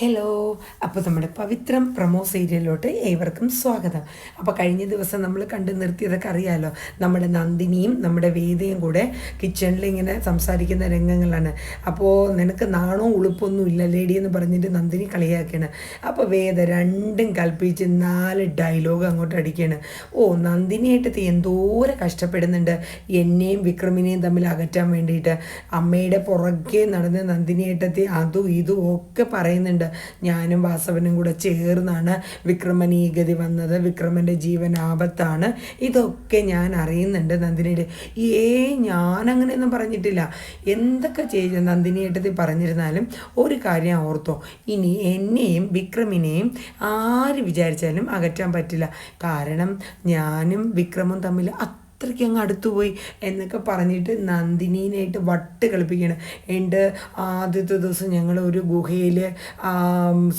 Hello അപ്പോൾ നമ്മുടെ പവിത്രം promo സീരിയലിലോട്ട് ഏവർക്കും സ്വാഗതം. അപ്പോൾ കഴിഞ്ഞ ദിവസം നമ്മൾ കണ്ടു നിർത്തിയതൊക്കെ അറിയാമല്ലോ നമ്മുടെ നന്ദിനിയും നമ്മുടെ വേദയും കൂടെ കിച്ചണിൽ ഇങ്ങനെ സംസാരിക്കുന്ന രംഗങ്ങളാണ്. അപ്പോൾ നിനക്ക് നാണോ ഉളുപ്പൊന്നും ഇല്ല ലേഡി എന്ന് പറഞ്ഞിട്ട് നന്ദിനി കളിയാക്കിയാണ് അപ്പോൾ വേദ രണ്ടും കൽപ്പിച്ച് നാല് ഡയലോഗ് അങ്ങോട്ട് അടിക്കുകയാണ്. ഓ നന്ദിനിയായിട്ട് എന്തോരം കഷ്ടപ്പെടുന്നുണ്ട്. എന്നെയും വിക്രമിനെയും തമ്മിൽ അകറ്റാൻ വേണ്ടിയിട്ട്. അമ്മയുടെ പുറകെ നടന്ന് നന്ദിനിയേട്ടത്തി അതും ഇതും ഒക്കെ പറയുന്നുണ്ട്. ഞാനും വാസവനും കൂടെ ചേർന്നാണ് വിക്രമൻ ഈ ഗതി വന്നത്. വിക്രമന്റെ ജീവൻ ആപത്താണ്. ഇതൊക്കെ ഞാൻ അറിയുന്നുണ്ട് നന്ദിനിയുടെ. ഏ ഞാൻ അങ്ങനെയൊന്നും പറഞ്ഞിട്ടില്ല. എന്തൊക്കെ ചെയ്ത് നന്ദിനിയേട്ടത്തിൽ പറഞ്ഞിരുന്നാലും ഒരു കാര്യം ഓർത്തോ. ഇനി എന്നെയും വിക്രമിനെയും ആര് വിചാരിച്ചാലും അകറ്റാൻ പറ്റില്ല. കാരണം ഞാനും വിക്രമും തമ്മിൽ അത്രയ്ക്ക് അങ്ങ് അടുത്തുപോയി എന്നൊക്കെ പറഞ്ഞിട്ട് നന്ദിനീനായിട്ട് വട്ട് കളിപ്പിക്കണം എന്റെ ആദ്യത്തെ ദിവസം ഞങ്ങൾ ഒരു ഗുഹയിൽ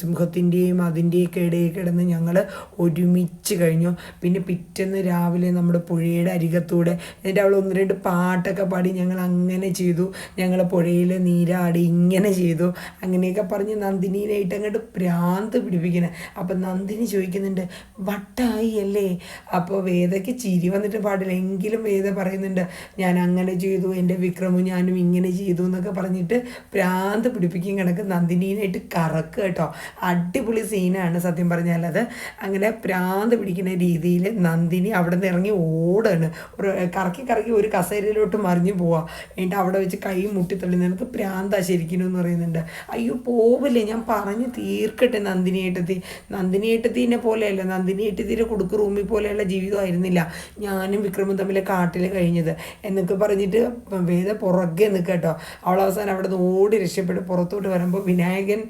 സിംഹത്തിന്റെയും അതിന്റെയൊക്കെ ഇടയിൽ കിടന്ന് ഞങ്ങൾ ഒരുമിച്ച് കഴിഞ്ഞു. പിന്നെ പിറ്റേന്ന് രാവിലെ നമ്മുടെ പുഴയുടെ അരികത്തൂടെ എന്നിട്ട് അവൾ ഒന്ന് രണ്ട് പാട്ടൊക്കെ പാടി ഞങ്ങൾ അങ്ങനെ ചെയ്തു. ഞങ്ങൾ പുഴയിൽ നീരാടി ഇങ്ങനെ ചെയ്തു. അങ്ങനെയൊക്കെ പറഞ്ഞ് നന്ദിനീനായിട്ട് അങ്ങോട്ട് ഭ്രാന്ത് പിടിപ്പിക്കണം അപ്പം നന്ദിനി ചോദിക്കുന്നുണ്ട് വട്ടായി അല്ലേ? അപ്പോൾ വേദയ്ക്ക് ചിരി വന്നിട്ട് പാടില്ല. എങ്കിലും വേദ പറയുന്നുണ്ട് ഞാൻ അങ്ങനെ ചെയ്തു എന്റെ വിക്രമും ഞാനും ഇങ്ങനെ ചെയ്തു എന്നൊക്കെ പറഞ്ഞിട്ട് ഭ്രാന്ത് പിടിപ്പിക്കും കിടക്ക്. നന്ദിനീനായിട്ട് കറക്കുക കേട്ടോ. അടിപൊളി സീനാണ് സത്യം പറഞ്ഞാൽ അത് അങ്ങനെ ഭ്രാന്ത് പിടിക്കുന്ന രീതിയിൽ നന്ദിനി അവിടെ നിന്ന് ഇറങ്ങി ഓടാണ്. ഒരു കറക്കി കറക്കി ഒരു കസേരയിലോട്ട് മറിഞ്ഞു പോവാ. എന്നിട്ട് അവിടെ വെച്ച് കൈ മുട്ടിത്തള്ളി നിനക്ക് ഭ്രാന്താ ശരിക്കും എന്ന് പറയുന്നുണ്ട്. അയ്യോ പോവില്ലേ ഞാൻ പറഞ്ഞു തീർക്കട്ടെ നന്ദിനി ഏട്ടത്തി. നന്ദിനി ഏട്ടത്തിനെ പോലെയല്ല നന്ദിനി ഏട്ടത്തിന്റെ കുടുക്ക് റൂമിൽ പോലെയുള്ള ജീവിതമായിരുന്നില്ല. ഞാനും വിക്രമും തമ്മിൽ കാട്ടിൽ കഴിഞ്ഞത്. എന്നൊക്കെ പറഞ്ഞിട്ട് വേദ പുറകെ നിൽക്കുക കേട്ടോ. അവൾ അവസാനം അവിടെ നിന്ന് ഓടി രക്ഷപ്പെട്ട് പുറത്തോട്ട് വരുമ്പോൾ വിനായകൻ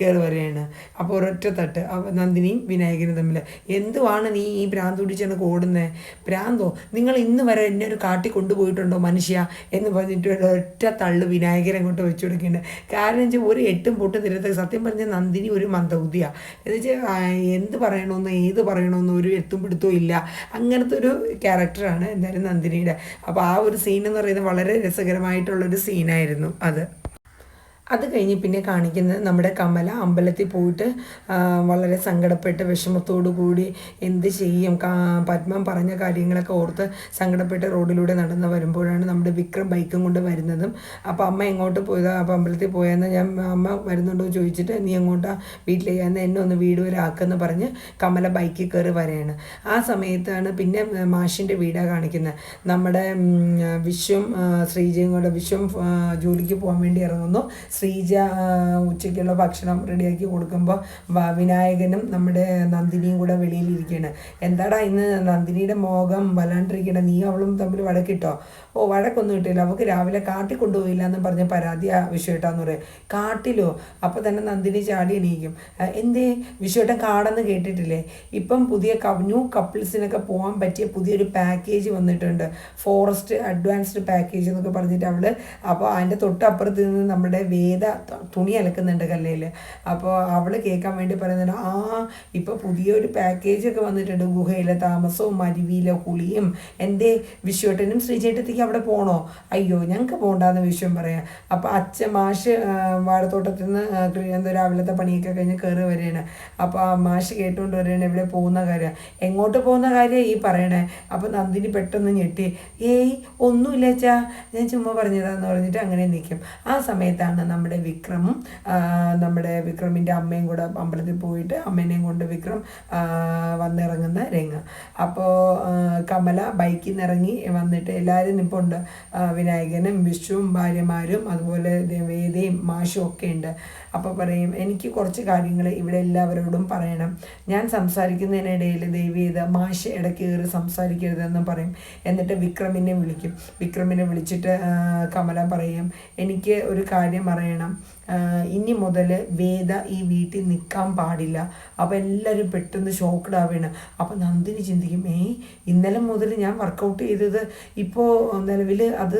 കയറി വരികയാണ്. അപ്പോൾ ഒരൊറ്റ തട്ട്. നന്ദിനിയും വിനായകനും തമ്മിൽ എന്തുവാണ് നീ ഈ ഭ്രാന്ത് പിടിച്ചാണ് ഓടുന്നത് ഭ്രാന്തോ നിങ്ങൾ ഇന്ന് വരെ എന്നെ ഒരു കാട്ടി കൊണ്ടുപോയിട്ടുണ്ടോ മനുഷ്യ? എന്ന് പറഞ്ഞിട്ട് ഒരൊറ്റ തള്ളു വിനായകനെ അങ്ങോട്ട് വെച്ചു കൊടുക്കുന്നുണ്ട് കാരണം വെച്ചാൽ ഒരു എട്ടും പൊട്ടും തിരുത്ത സത്യം പറഞ്ഞാൽ നന്ദിനി ഒരു മന്ദബുദ്ധിയാണ് എന്ന് വെച്ചാൽ എന്ത് പറയണമെന്ന് ഏത് പറയണമെന്ന് ഒരു എത്തും പിടുത്തവും ഇല്ല. അങ്ങനത്തെ ഒരു ക്യാരക്ടറാണ് എന്തായാലും നന്ദിനിയുടെ. അപ്പോൾ ആ ഒരു സീൻ എന്ന് പറയുന്നത് വളരെ രസകരമായിട്ടുള്ളൊരു സീനായിരുന്നു അത്. അത് കഴിഞ്ഞ് പിന്നെ കാണിക്കുന്നത് നമ്മുടെ കമല അമ്പലത്തിൽ പോയിട്ട് വളരെ സങ്കടപ്പെട്ട് വിഷമത്തോടു കൂടി എന്ത് ചെയ്യും? പത്മം പറഞ്ഞ കാര്യങ്ങളൊക്കെ ഓർത്ത് സങ്കടപ്പെട്ട് റോഡിലൂടെ നടന്ന് വരുമ്പോഴാണ് നമ്മുടെ വിക്രം ബൈക്കും കൊണ്ട് വരുന്നതും. അപ്പോൾ അമ്മ എങ്ങോട്ട് പോയതാ? അപ്പോൾ അമ്പലത്തിൽ പോയെന്ന് ഞാൻ അമ്മ വരുന്നുണ്ടോ ചോദിച്ചിട്ട് നീ എങ്ങോട്ടാ? വീട്ടിലേക്കാന്ന് എന്നെ ഒന്ന് വീട് വരെ ആക്കെന്ന് പറഞ്ഞ് കമല ബൈക്കിൽ കയറി വരെയാണ് ആ സമയത്താണ് പിന്നെ മാഷിന്റെ വീടാണ് കാണിക്കുന്നത് നമ്മുടെ വിശ്വം ശ്രീജയും കൂടെ വിശ്വം ജോലിക്ക് പോകാൻ വേണ്ടി ഇറങ്ങുന്നു. ശ്രീജ ഉച്ചയ്ക്കുള്ള ഭക്ഷണം റെഡിയാക്കി കൊടുക്കുമ്പോൾ വ- വിനായകനും നമ്മുടെ നന്ദിനിയും കൂടെ വെളിയിലിരിക്കുകയാണ് എന്താടാ ഇന്ന് നന്ദിനിയുടെ മോഹം വല്ലാണ്ടിരിക്കണ? നീ അവളും തമ്മിൽ വഴക്കിട്ടോ? ഓ വഴക്കൊന്നും കിട്ടില്ല അവൾക്ക് രാവിലെ കാട്ടിൽ കൊണ്ടുപോയില്ല എന്ന് പറഞ്ഞ പരാതി വിശ്വേട്ടാന്ന് പറയും. കാട്ടിലോ? അപ്പോൾ തന്നെ നന്ദിനി ചാടി എണീക്കും. എന്തേ? വിശ്വേട്ടൻ കാടെന്ന് കേട്ടിട്ടില്ലേ? ഇപ്പം പുതിയ ന്യൂ കപ്പിൾസിനൊക്കെ പോകാൻ പറ്റിയ പുതിയൊരു പാക്കേജ് വന്നിട്ടുണ്ട്. ഫോറസ്റ്റ് അഡ്വാൻസ്ഡ് പാക്കേജ് എന്നൊക്കെ പറഞ്ഞിട്ട് അവൾ അപ്പോൾ അതിന്റെ തൊട്ടപ്പുറത്ത് നിന്ന് നമ്മുടെ വേദ തുണി അലക്കുന്നുണ്ട് കല്ലയിൽ അപ്പോൾ അവൾ കേൾക്കാൻ വേണ്ടി പറയുന്നുണ്ട് ആ ഇപ്പോൾ പുതിയൊരു പാക്കേജൊക്കെ വന്നിട്ടുണ്ട്. ഗുഹയിലെ താമസവും അരുവിയിലെ കുളിയും. എന്റെ വിശ്വട്ടനും ശ്രീചേട്ടത്തേക്ക് അവിടെ പോകണോ അയ്യോ ഞങ്ങൾക്ക് പോകണ്ടെന്ന് വിശ്വം പറയാം. അപ്പോൾ അച്ഛൻ മാഷ് വാഴത്തോട്ടത്തിൽ നിന്ന് എന്തോ രാവിലത്തെ പണിയൊക്കെ കഴിഞ്ഞ് കയറി വരികയാണ്. അപ്പോൾ ആ മാഷ് കേട്ടുകൊണ്ട് വരികയാണ് ഇവിടെ പോകുന്ന കാര്യം. എങ്ങോട്ട് പോകുന്ന കാര്യം ഈ പറയണേ? അപ്പോൾ നന്ദിനി പെട്ടെന്ന് ഞെട്ടി. ഏയ് ഒന്നുമില്ല അച്ഛാ. ഞാൻ ചുമ്മാ പറഞ്ഞതാന്ന് പറഞ്ഞിട്ട് അങ്ങനെ നിൽക്കും ആ സമയത്താണ് നമ്മുടെ വിക്രമും നമ്മുടെ വിക്രമിന്റെ അമ്മയും കൂടെ അമ്പലത്തിൽ പോയിട്ട് അമ്മേനെയും കൊണ്ട് വിക്രം വന്നിറങ്ങുന്ന രംഗം. അപ്പോൾ കമല ബൈക്കിൽ നിന്ന് ഇറങ്ങി വന്നിട്ട് എല്ലാവരും നിൽപ്പുണ്ട് വിനായകനും വിഷുവും ഭാര്യമാരും അതുപോലെ വേദയും മാഷും ഒക്കെ ഉണ്ട്. അപ്പോൾ പറയും എനിക്ക് കുറച്ച് കാര്യങ്ങൾ ഇവിടെ എല്ലാവരോടും പറയണം. ഞാൻ സംസാരിക്കുന്നതിനിടയിൽ ദേവി ഇത് മാഷ് ഇടയ്ക്ക് കയറി സംസാരിക്കരുതെന്ന് പറയും. എന്നിട്ട് വിക്രമിനെ വിളിക്കും. വിക്രമിനെ വിളിച്ചിട്ട് കമല പറയും എനിക്ക് ഒരു കാര്യം അറിയണം ആ, ഇനി മുതൽ വേദ ഈ വീട്ടിൽ നിൽക്കാൻ പാടില്ല. അപ്പോൾ എല്ലാവരും പെട്ടെന്ന് ഷോക്ക്ഡ് ആവുകയാണ്. അപ്പോൾ നന്ദിനി ചിന്തിക്കും ഏ ഇന്നലെ മുതൽ ഞാൻ വർക്കൗട്ട് ചെയ്തത് ഇപ്പോൾ നിലവിൽ അത്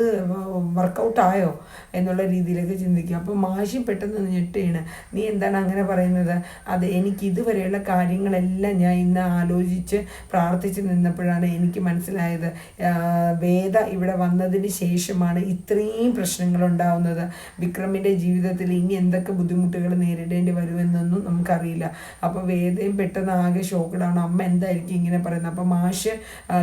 വർക്കൗട്ടായോ എന്നുള്ള രീതിയിലേക്ക് ചിന്തിക്കും. അപ്പോൾ മാഷി പെട്ടെന്ന് ഞെട്ടുകയാണ് നീ എന്താണ് അങ്ങനെ പറയുന്നത്? അത് എനിക്ക് ഇതുവരെയുള്ള കാര്യങ്ങളെല്ലാം ഞാൻ ഇന്ന് ആലോചിച്ച് പ്രാർത്ഥിച്ച് നിന്നപ്പോഴാണ് എനിക്ക് മനസ്സിലായത്. വേദ ഇവിടെ വന്നതിന് ശേഷമാണ് ഇത്രയും പ്രശ്നങ്ങൾ ഉണ്ടാവുന്നത്. വിക്രമിന്റെ ജീവിതത്തിൽ ഇനി എന്തൊക്കെ ബുദ്ധിമുട്ടുകൾ നേരിടേണ്ടി വരുമെന്നൊന്നും നമുക്കറിയില്ല. അപ്പോൾ വേദയും പെട്ടെന്ന് ആകെ ഷോക്കഡാണ്. അമ്മ എന്തായിരിക്കും ഇങ്ങനെ പറയുന്നത്? അപ്പോൾ മാഷ്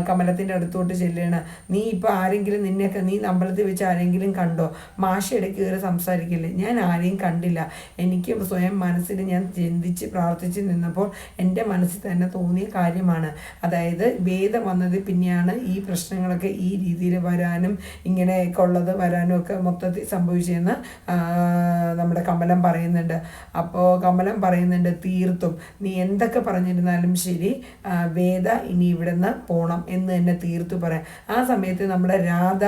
കമലത്തിന്റെ അടുത്തോട്ട് ചെല്ലുകയാണ് നീ ഇപ്പോൾ ആരെങ്കിലും നിന്നെയൊക്കെ നീ അമ്പലത്തിൽ വെച്ച് ആരെങ്കിലും കണ്ടോ മാഷ ഇടയ്ക്ക് കയറി സംസാരിക്കില്ല? ഞാൻ ആരെയും കണ്ടില്ല. എനിക്ക് സ്വയം മനസ്സിൽ ഞാൻ ചിന്തിച്ച് പ്രാർത്ഥിച്ച് നിന്നപ്പോൾ എന്റെ മനസ്സിൽ തന്നെ തോന്നിയ കാര്യമാണ്. അതായത് വേദം വന്നത് പിന്നെയാണ് ഈ പ്രശ്നങ്ങളൊക്കെ ഈ രീതിയിൽ വരാനും ഇങ്ങനെയൊക്കെ ഉള്ളത് വരാനും ഒക്കെ മൊത്തത്തിൽ സംഭവിച്ചതെന്ന് നമ്മുടെ കമലം പറയുന്നുണ്ട്. അപ്പോൾ കമലം പറയുന്നുണ്ട് തീർത്തും. നീ എന്തൊക്കെ പറഞ്ഞിരുന്നാലും ശരി വേദ ഇനി ഇവിടുന്ന് പോകണം എന്ന് തന്നെ തീർത്തു പറയാം ആ സമയത്ത് നമ്മുടെ രാധ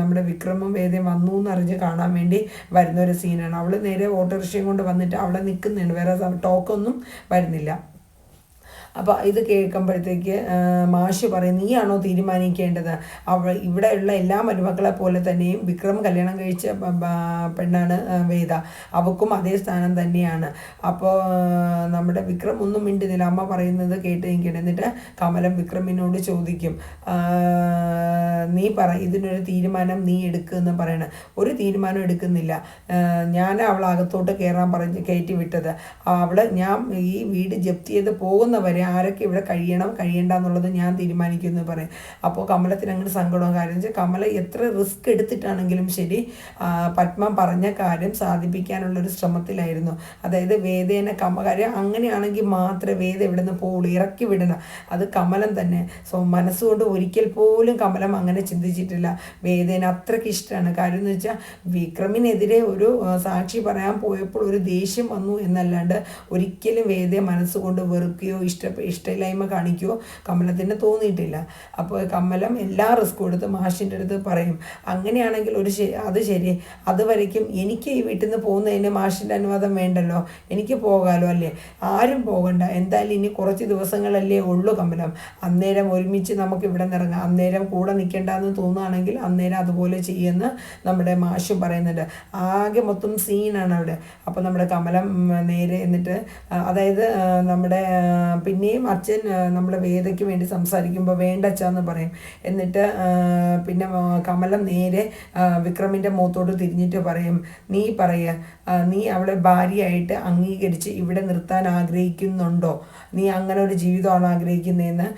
നമ്മുടെ വിക്രമം വേദയും വന്നു എന്നറിഞ്ഞ് കാണാൻ വേണ്ടി വരുന്ന ഒരു സീനാണ് അവൾ നേരെ ഓട്ടോറിക്ഷയും കൊണ്ട് വന്നിട്ട് അവിടെ നിൽക്കുന്നുണ്ട് വേറെ ടോക്കൊന്നും വരുന്നില്ല. അപ്പോൾ ഇത് കേൾക്കുമ്പോഴത്തേക്ക് മാഷി പറയും നീയാണോ തീരുമാനിക്കേണ്ടത്? അവ ഇവിടെയുള്ള എല്ലാ മരുമക്കളെ പോലെ തന്നെയും വിക്രം കല്യാണം കഴിച്ച പെണ്ണാണ് വേദ. അവക്കും അതേ സ്ഥാനം തന്നെയാണ്. അപ്പോൾ നമ്മുടെ വിക്രം ഒന്നും മിണ്ടുന്നില്ല. അമ്മ പറയുന്നത് കേട്ട് നിൽക്കണം എന്നിട്ട് കമലം വിക്രമിനോട് ചോദിക്കും നീ പറ ഇതിനൊരു തീരുമാനം നീ എടുക്കുമെന്ന് പറയണം. ഒരു തീരുമാനം എടുക്കുന്നില്ല. ഞാൻ അവൾ അകത്തോട്ട് കയറാൻ പറഞ്ഞ് കയറ്റി വിട്ടത്. അവൾ ഞാൻ ഈ വീട് ജപ്തി ചെയ്ത് പോകുന്നവരെ ആരൊക്കെ ഇവിടെ കഴിയണം കഴിയണ്ട എന്നുള്ളത് ഞാൻ തീരുമാനിക്കുന്നു പറയും. അപ്പോൾ കമലത്തിന് അങ്ങനെ സങ്കടം കാര്യം വെച്ചാൽ കമല എത്ര റിസ്ക് എടുത്തിട്ടാണെങ്കിലും ശരി പത്മ പറഞ്ഞ കാര്യം സാധിപ്പിക്കാനുള്ളൊരു ശ്രമത്തിലായിരുന്നു. അതായത് വേദേനെ കമ കാര്യം അങ്ങനെയാണെങ്കിൽ മാത്രമേ വേദ ഇവിടെ നിന്ന് പോകുള്ളൂ ഇറക്കി വിടണം അത് കമലം തന്നെ. സോ മനസ്സുകൊണ്ട് ഒരിക്കൽ പോലും കമലം അങ്ങനെ ചിന്തിച്ചിട്ടില്ല. വേദേന അത്രയ്ക്ക് ഇഷ്ടമാണ്. കാര്യം എന്ന് വെച്ചാൽ വിക്രമിനെതിരെ ഒരു സാക്ഷി പറയാൻ പോയപ്പോൾ ഒരു ദേഷ്യം വന്നു എന്നല്ലാണ്ട് ഒരിക്കലും വേദയെ മനസ്സുകൊണ്ട് വെറുക്കുകയോ ഇഷ്ട ഇഷ്ടമില്ലായ്മ കാണിക്കുകയോ കമലത്തിന് തോന്നിയിട്ടില്ല. അപ്പോൾ കമലം എല്ലാ റിസ്ക്കും എടുത്ത് മാഷിന്റെ അടുത്ത് പറയും അങ്ങനെയാണെങ്കിൽ ഒരു അത് ശരി. അതുവരയ്ക്കും എനിക്ക് ഈ വീട്ടിൽ നിന്ന് പോകുന്നതിന് മാഷിന്റെ അനുവാദം വേണ്ടല്ലോ. എനിക്ക് പോകാമല്ലോ അല്ലേ? ആരും പോകണ്ട. എന്തായാലും ഇനി കുറച്ച് ദിവസങ്ങളല്ലേ ഉള്ളൂ കമലം. അന്നേരം ഒരുമിച്ച് നമുക്ക് ഇവിടെ നിറങ്ങാം അന്നേരം കൂടെ നിൽക്കേണ്ടെന്ന് തോന്നുകയാണെങ്കിൽ അന്നേരം അതുപോലെ ചെയ്യുമെന്ന് നമ്മുടെ മാഷും പറയുന്നുണ്ട്. ആകെ മൊത്തം സീനാണ് അവിടെ. അപ്പോൾ നമ്മുടെ കമലം നേരെ എന്നിട്ട് അതായത് നമ്മുടെ പിന്നെയും അച്ഛൻ നമ്മുടെ വേദയ്ക്ക് വേണ്ടി സംസാരിക്കുമ്പോൾ വേണ്ട അച്ഛന്ന് പറയും. എന്നിട്ട് പിന്നെ കമലം നേരെ വിക്രമിന്റെ മുഖത്തോട് തിരിഞ്ഞിട്ട് പറയും നീ പറയുക നീ അവളെ ഭാര്യയായിട്ട് അംഗീകരിച്ച് ഇവിടെ നിർത്താൻ ആഗ്രഹിക്കുന്നുണ്ടോ? നീ അങ്ങനെ ഒരു ജീവിതമാണ് ആഗ്രഹിക്കുന്നതെന്ന്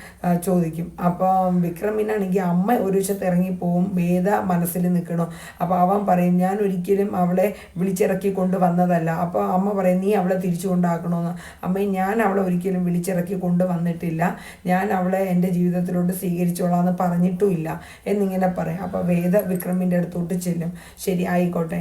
ചോദിക്കും. അപ്പോൾ വിക്രമിനാണെങ്കിൽ അമ്മ ഒരു വശത്ത് ഇറങ്ങിപ്പോവും വേദ മനസ്സിൽ നിൽക്കണം. അപ്പോൾ അവൻ പറയും ഞാൻ ഒരിക്കലും അവളെ വിളിച്ചിറക്കി കൊണ്ടുവന്നതല്ല അപ്പോൾ അമ്മ പറയും നീ അവളെ തിരിച്ചു കൊണ്ടാക്കണമെന്ന് അമ്മ ഞാൻ അവളെ ഒരിക്കലും വിളിച്ചിറക്കി കൊണ്ട് വന്നിട്ടില്ല ഞാൻ അവളെ എന്റെ ജീവിതത്തിലോട്ട് സ്വീകരിച്ചോളാം എന്ന് പറഞ്ഞിട്ടുമില്ല. എന്നിങ്ങനെ പറയാം. അപ്പോൾ വേദ വിക്രമിന്റെ അടുത്തോട്ട് ചെല്ലും. ശരി ആയിക്കോട്ടെ.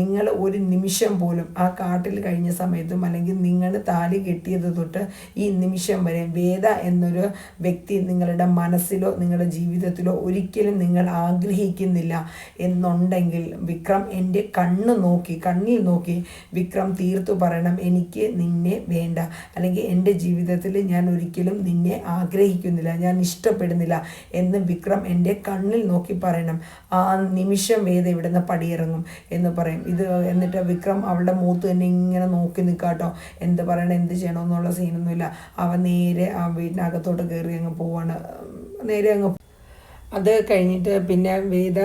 നിങ്ങൾ ഒരു നിമിഷം പോലും ആ കാട്ടിൽ കഴിഞ്ഞ സമയത്തും അല്ലെങ്കിൽ നിങ്ങൾ താലി കെട്ടിയത് തൊട്ട് ഈ നിമിഷം വരെ വേദ എന്നൊരു വ്യക്തി നിങ്ങളുടെ മനസ്സിലോ നിങ്ങളുടെ ജീവിതത്തിലോ ഒരിക്കലും നിങ്ങൾ ആഗ്രഹിക്കുന്നില്ല എന്നുണ്ടെങ്കിൽ വിക്രം എന്റെ കണ്ണ് നോക്കി കണ്ണിൽ നോക്കി വിക്രം തീർത്തു പറയണം എനിക്ക് നിന്നെ വേണ്ട. അല്ലെങ്കിൽ എന്റെ ജീവിതത്തിൽ ഞാൻ ഒരിക്കലും നിന്നെ ആഗ്രഹിക്കുന്നില്ല ഞാൻ ഇഷ്ടപ്പെടുന്നില്ല എന്ന് വിക്രം എന്റെ കണ്ണിൽ നോക്കി പറയണം. ആ നിമിഷം വേദ ഇവിടുന്ന് പടിയിറങ്ങും എന്ന് പറയും. ഇത് എന്നിട്ട് വിക്രം അവളുടെ മൂത്ത് തന്നെ ഇങ്ങനെ നോക്കി നിൽക്കാട്ടോ എന്ത് പറയണം എന്ത് ചെയ്യണമെന്നുള്ള സീനൊന്നുമില്ല അവൻ നേരെ ആ വീടിനകത്തോട്ട് കയറി അങ്ങ് പോവാണ്. നേരെ അങ്ങ് അത് കഴിഞ്ഞിട്ട് പിന്നെ വേദ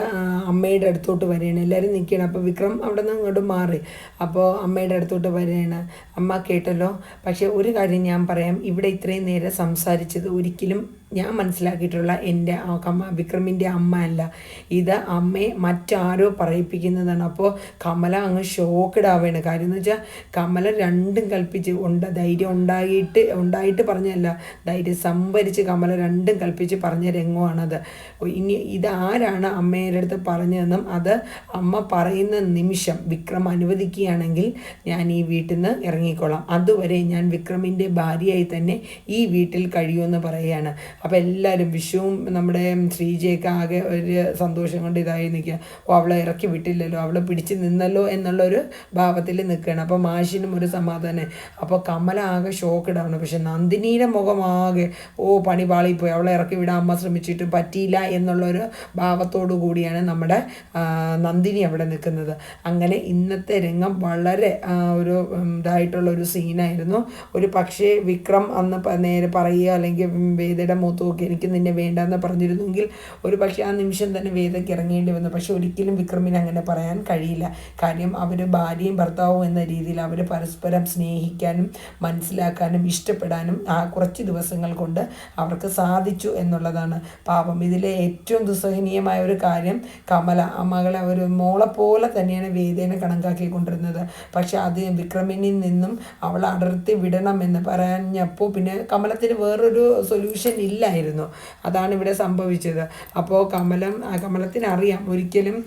അമ്മയുടെ അടുത്തോട്ട് വരികയാണ്. എല്ലാവരും നിൽക്കുകയാണ്. അപ്പോൾ വിക്രം അവിടെ നിന്ന് അങ്ങോട്ട് മാറി. അപ്പോൾ അമ്മയുടെ അടുത്തോട്ട് വരികയാണ്. അമ്മ കേട്ടല്ലോ. പക്ഷേ ഒരു കാര്യം ഞാൻ പറയാം. ഇവിടെ ഇത്രയും നേരം സംസാരിച്ചത് ഒരിക്കലും ഞാൻ മനസ്സിലാക്കിയിട്ടുള്ള എന്റെ കമ വിക്രമിന്റെ അമ്മ അല്ല ഇത് അമ്മയെ മറ്റാരോ പറയിപ്പിക്കുന്നതാണ്. അപ്പോൾ കമല അങ്ങ് ഷോക്കഡ് ആവുകയാണ്. കാര്യം എന്ന് വെച്ചാൽ കമല രണ്ടും കൽപ്പിച്ച് ഉണ്ട്. ധൈര്യം ഉണ്ടായിട്ട് ഉണ്ടായിട്ട് പറഞ്ഞല്ല ധൈര്യം സംഭരിച്ച് കമല രണ്ടും കൽപ്പിച്ച് പറഞ്ഞ രംഗമാണത്. ഇനി ഇതാരാണ് അമ്മയുടെ അടുത്ത് പറഞ്ഞതെന്നും അത് അമ്മ പറയുന്ന നിമിഷം വിക്രം അനുവദിക്കുകയാണെങ്കിൽ ഞാൻ ഈ വീട്ടിൽ നിന്ന് ഇറങ്ങിക്കോളാം. അതുവരെ ഞാൻ വിക്രമിന്റെ ഭാര്യയായി തന്നെ ഈ വീട്ടിൽ കഴിയുമെന്ന് പറയുകയാണ്. അപ്പോൾ എല്ലാവരും വിഷുവും നമ്മുടെ ശ്രീജയൊക്കെ ആകെ ഒരു സന്തോഷം കൊണ്ട് ഇതായി നിൽക്കുക ഓ അവളെ ഇറക്കി വിട്ടില്ലല്ലോ അവളെ പിടിച്ച് നിന്നല്ലോ എന്നുള്ളൊരു ഭാവത്തിൽ നിൽക്കുകയാണ്. അപ്പോൾ മാഷിനും ഒരു സമാധാനം. അപ്പോൾ കമല ആകെ ഷോക്ക് ഇടാണ് പക്ഷെ നന്ദിനിയുടെ മുഖമാകെ ഓ പണി പാളിപ്പോയി. അവളെ ഇറക്കി വിടാൻ അമ്മ ശ്രമിച്ചിട്ട് പറ്റിയില്ല എന്നുള്ളൊരു ഭാവത്തോടു കൂടിയാണ് നമ്മുടെ നന്ദിനി അവിടെ നിൽക്കുന്നത്. അങ്ങനെ ഇന്നത്തെ രംഗം വളരെ ഒരു ഇതായിട്ടുള്ള ഒരു സീനായിരുന്നു ഒരു പക്ഷേ വിക്രം അന്ന് നേരെ പറയുക അല്ലെങ്കിൽ വേദയുടെ നോക്കി എനിക്ക് നിന്നെ വേണ്ടെന്ന് പറഞ്ഞിരുന്നെങ്കിൽ ഒരു പക്ഷേ ആ നിമിഷം തന്നെ വേദയ്ക്ക് ഇറങ്ങേണ്ടി വന്നു. പക്ഷെ ഒരിക്കലും വിക്രമിന് അങ്ങനെ പറയാൻ കഴിയില്ല. കാര്യം അവർ ഭാര്യയും ഭർത്താവും എന്ന രീതിയിൽ അവർ പരസ്പരം സ്നേഹിക്കാനും മനസ്സിലാക്കാനും ഇഷ്ടപ്പെടാനും ആ കുറച്ച് ദിവസങ്ങൾ കൊണ്ട് അവർക്ക് സാധിച്ചു എന്നുള്ളതാണ്. പാപം. ഇതിലെ ഏറ്റവും ദുസ്സഹനീയമായ ഒരു കാര്യം കമല ആ മകളെ ഒരു മോളെ പോലെ തന്നെയാണ് വേദേനെ കണക്കാക്കിക്കൊണ്ടിരുന്നത്. പക്ഷെ അത് വിക്രമിനിൽ നിന്നും അവളെ അടർത്തി വിടണമെന്ന് പറഞ്ഞപ്പോൾ പിന്നെ കമലത്തിന് വേറൊരു സൊല്യൂഷൻ ഇല്ലായിരുന്നു അതാണ് ഇവിടെ സംഭവിച്ചത്. അപ്പോൾ കമലം ആ കമലത്തിന് അറിയാം ഒരിക്കലും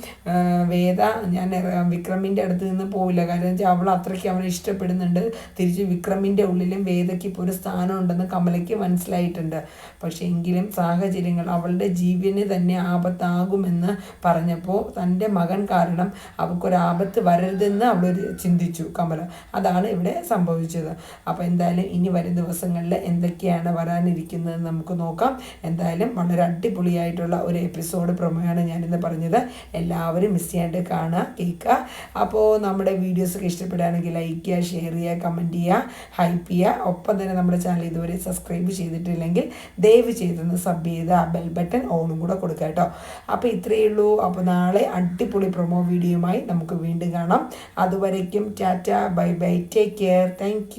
വേദ ഞാൻ വിക്രമിന്റെ അടുത്ത് നിന്ന് പോവില്ല. കാരണം വെച്ചാൽ അവൾ അത്രയ്ക്ക് അവനെ ഇഷ്ടപ്പെടുന്നുണ്ട്. തിരിച്ച് വിക്രമിന്റെ ഉള്ളിലും വേദയ്ക്ക് ഇപ്പോൾ ഒരു സ്ഥാനം ഉണ്ടെന്ന് കമലയ്ക്ക് മനസ്സിലായിട്ടുണ്ട്. പക്ഷേ എങ്കിലും സാഹചര്യങ്ങൾ അവളുടെ ജീവന് തന്നെ ആപത്താകുമെന്ന് പറഞ്ഞപ്പോൾ തന്റെ മകൻ കാരണം അവൾക്കൊരാപത്ത് വരരുതെന്ന് അവളൊരു ചിന്തിച്ചു കമല. അതാണ് ഇവിടെ സംഭവിച്ചത്. അപ്പോൾ എന്തായാലും ഇനി വരും ദിവസങ്ങളിൽ എന്തൊക്കെയാണ് വരാനിരിക്കുന്നത് നമുക്ക് നോക്കാം. എന്തായാലും വളരെ അടിപൊളിയായിട്ടുള്ള ഒരു എപ്പിസോഡ് പ്രൊമോയാണ് ഞാനിന്ന് പറഞ്ഞത്. എല്ലാവരും മിസ് ചെയ്യാണ്ട് കാണുക കേൾക്കുക. അപ്പോൾ നമ്മുടെ വീഡിയോസൊക്കെ ഇഷ്ടപ്പെടുകയാണെങ്കിൽ ലൈക്ക് ചെയ്യുക ഷെയർ ചെയ്യുക കമന്റ് ചെയ്യുക ഹൈപ്പ് ചെയ്യുക. ഒപ്പം തന്നെ നമ്മുടെ ചാനൽ ഇതുവരെ സബ്സ്ക്രൈബ് ചെയ്തിട്ടില്ലെങ്കിൽ ദയവ് ചെയ്തൊന്ന് സബ് ചെയ്ത് ആ ബെൽ ബട്ടൺ ഓണും കൂടെ കൊടുക്കുക കേട്ടോ. അപ്പോൾ ഇത്രയേ ഉള്ളൂ. അപ്പോൾ നാളെ അടിപൊളി പ്രൊമോ വീഡിയോയുമായി നമുക്ക് വീണ്ടും കാണാം. അതുവരയ്ക്കും tata bye bye take care thank